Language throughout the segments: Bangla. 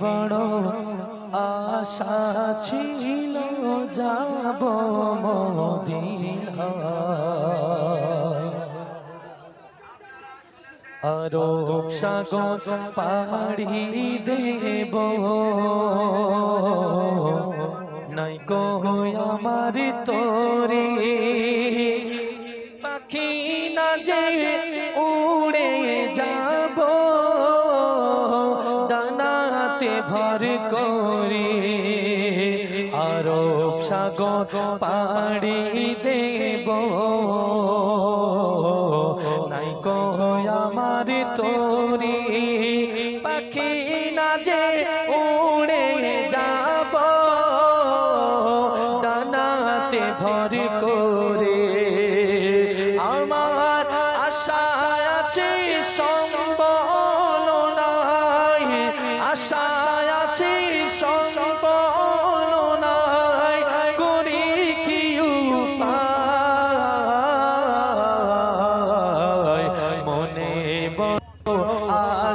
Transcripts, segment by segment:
বড় আশা ছিল যাব মদিনা আরব সাগর পাড়ি দেব। নাই কো আমার তোরে। পাখি না যে পাড়ি দেব। নাই আমার তোরে পাখি না যে উড়ে যাব। ডানাতে ভর করে আমার আশা আছে, সম্বল নাই। আশা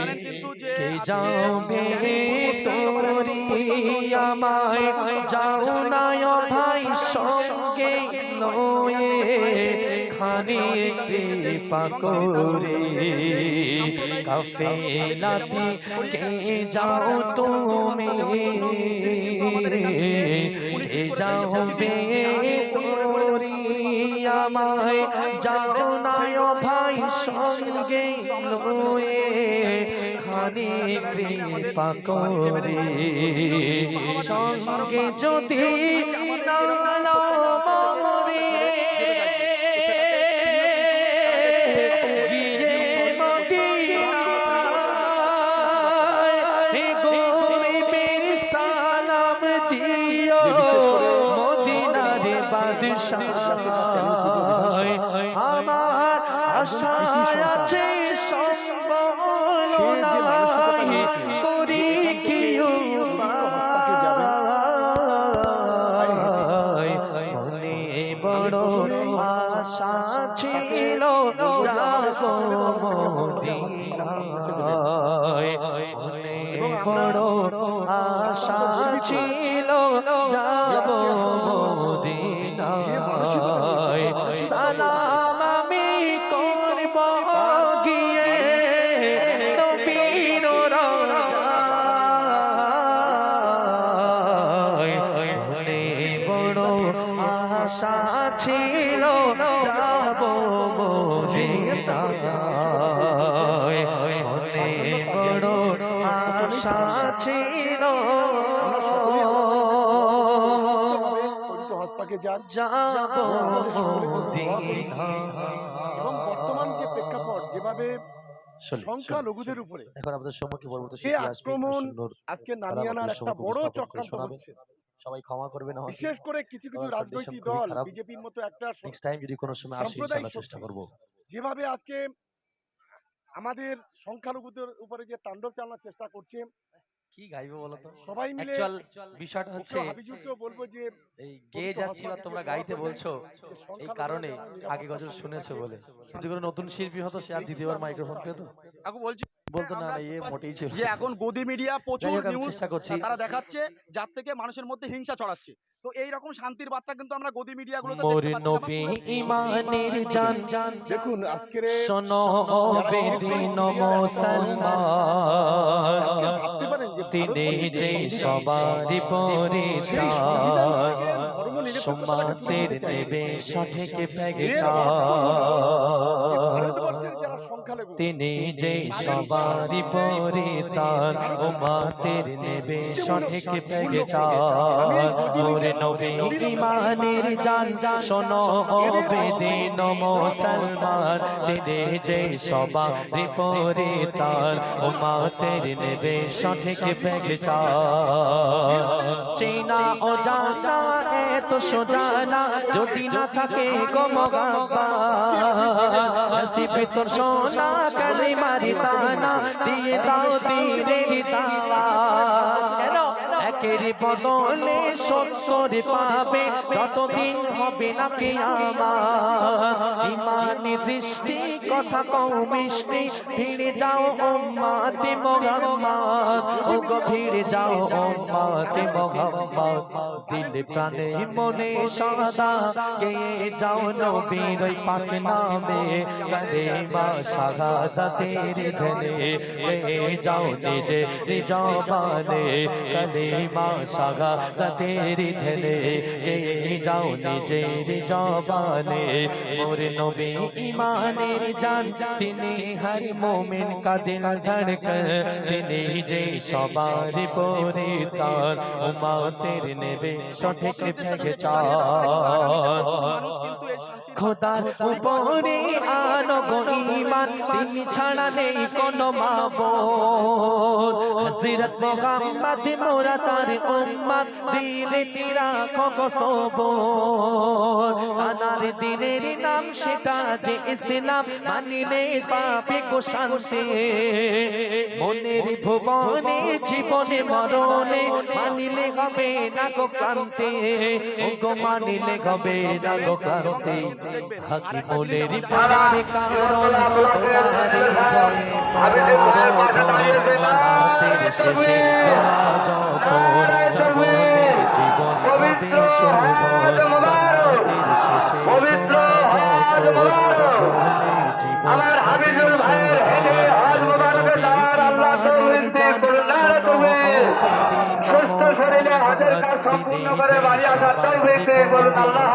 জানেন কিন্তু যে যাবে আমায় যাও না ভাই সঙ্গে লয়ে খানি কৃপা করে কাফেলাতে কে যাও তুমি কে যাবে তোরি আমায় যাও না ও ভাই সঙ্গে লয়ে খানি কৃপা করে সঙ্গে যদি না আমার আশা আছে করি কি মনে বড় আশা ছিল মনে বড় আশা ছিল যাব মদিনায় সালাম আমি করব গিয়ে নবীর মনে বড় আশা ছিল, যাব মদিনায় মনে বড় আশা ছিল হজপাকে যান আমাদের সকলের জন্য দোয়া করুন। এবং বর্তমান যে প্রেক্ষাপট যেভাবে সংখ্যা লঘুদের উপরে এখন আপনাদের সম্মুখে পরবর্তী শিল্পী আক্রমণ আজকে নামিয়ে আনার একটা বড় চক্রান্ত হচ্ছে। সবাই ক্ষমা করবেন আমাকে। বিশেষ করে কিছু কিছু রাজনৈতিক দল। বিজেপির মতো একটা নেক্সট টাইম যদি কোনো সময় আসি ইনশাআল্লাহ চেষ্টা করব। যেভাবে আজকে আমাদের সংখ্যালঘুদের উপরে যে তাণ্ডব চালানোর চেষ্টা করছে কি গাইবো বলো তো সবাই মিলে বিষয়টা হচ্ছে হাবিজুরকেও বলব যে এই গেয়ে যাচ্ছি বা তোমরা গাইতে বলছো এই কারণে আগে গজল শুনেছো বলে যদি কোনো নতুন শিল্পী হতো সে আর দ্বিতীয়বার মাইক্রোফোন পেতো বলছি বলতো না ইয়ে মোটেই ছিল যে এখন গদি মিডিয়া প্রচুর নিউজ চেষ্টা করছি। তারা দেখাচ্ছে যার থেকে মানুষের মধ্যে হিংসা ছড়াচ্ছে তো এই রকম শান্তির বার্তা কিন্তু আমরা গদি মিডিয়াগুলোতে মোর দেখতে পাচ্ছি নবী ইমানের জান জান দেখুন আজকের শোনো বেদিন মুসলমান তিনি যে সবারই পরিচার সমাতের। দেবে সঠিক এর তিনি যে সবারই পরিতান ও মাতের নেবে সঠিক পেগেচার ওরে নবী ইমানের জান শোনো বেদিন মুসলমান। তিনি যে সবারই পরিতান ও মাতের নেবে সঠিক পেগেচার চেনা ও জানা এ তো সোজা না যদি না থাকে গমগাবা নসিবে তোর সোনা কালিমারি তানা দিয়ে দাও দাওয়া কেন একের বদলে সত্তর পাবে, যতদিন হবে না কে আমার? দৃষ্টি, কথা কও মিষ্টি ভিড়ে যাও উম্মাতে মোহাম্মদ। ও গো ভিড়ে যাও উম্মাতে মোহাম্মদ। দিল প্রাণে মনে সদা, কে যাও নবীর ওই পাক নামে। কদে মা শাহাদাতের ধনে, কে যাও নিজে জবানে কদে মা শাহাদাতের ধনে কে যাও নিজের জবানে। মোর নবী ইমানের জান, তিনি হর মোমিন কা দিল ধড়কন তিনি যে সবার পরে তার উম্মতের নেবে সঠিক পেহচান খোদার উপরে আনো গো ইমান, তিনি ছাড়া নেই কোনো মাবুদ। হযরত মুহাম্মদ মোরা তার উম্মত দিলে তিরা খো সবর। আনার দিনের নাম সেটা যে ইসলাম মানিলে পাবে গো শান্তি মনের ভুবনে, জীবনে মরণে মানিলে হবে না গো ক্লান্তি। গো মানিলে হবে না গো ক্লান্তি হাকি বলের পারে কারণ ভয়ে সালাতের শেষে যখন তখন জীবন হবে শোভন সালাতের শেষে পবিত্র তার। সুস্থ শরীরে কাজ সম্পূর্ণ করে বাড়ি আসার দিয়ে বলুন আল্লাহ